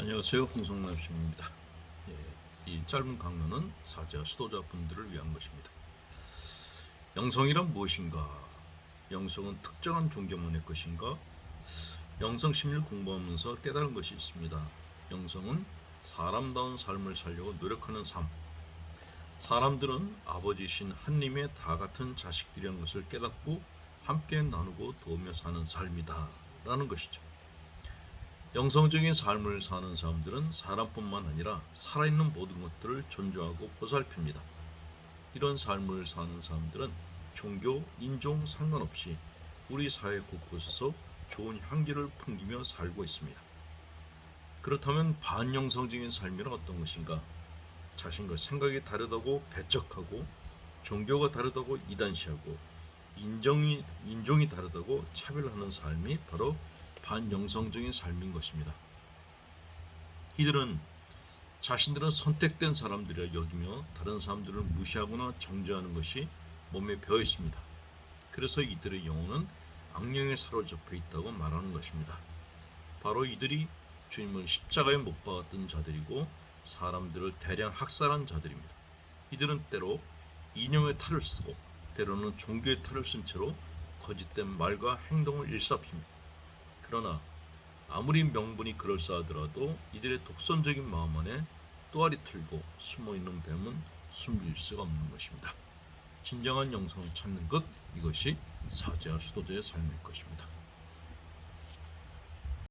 안녕하세요 홍성남씨입니다. 예, 이 짧은 강론은 사자 수도자분들을 위한 것입니다. 영성이란 무엇인가? 영성은 특정한 종교만의 것인가? 영성 심리를 공부하면서 깨달은 것이 있습니다. 영성은 사람다운 삶을 살려고 노력하는 삶. 사람들은 아버지신 하나님의 다 같은 자식들이라는 것을 깨닫고 함께 나누고 도우며 사는 삶이다. 라는 것이죠. 영성적인 삶을 사는 사람들은 사람뿐만 아니라 살아있는 모든 것들을 존중하고 보살핍니다. 이런 삶을 사는 사람들은 종교, 인종 상관없이 우리 사회 곳곳에서 좋은 향기를 풍기며 살고 있습니다. 그렇다면 반영성적인 삶이란 어떤 것인가? 자신과 생각이 다르다고 배척하고 종교가 다르다고 이단시하고 인종이 인종이 다르다고 차별하는 삶이 바로 반영성적인 삶인 것입니다. 이들은 자신들은 선택된 사람들이라 여기며 다른 사람들을 무시하거나 정죄하는 것이 몸에 배어 있습니다. 그래서 이들의 영혼은 악령에 사로잡혀 있다고 말하는 것입니다. 바로 이들이 주님을 십자가에 못 박았던 자들이고 사람들을 대량 학살한 자들입니다. 이들은 때로 이념의 탈을 쓰고 때로는 종교의 탈을 쓴 채로 거짓된 말과 행동을 일삼습니다. 그러나 아무리 명분이 그럴싸하더라도 이들의 독선적인 마음 안에 또아리 틀고 숨어 있는 뱀은 숨길 수가 없는 것입니다. 진정한 영성을 찾는 것 이것이 사제와 수도자의 삶일 것입니다.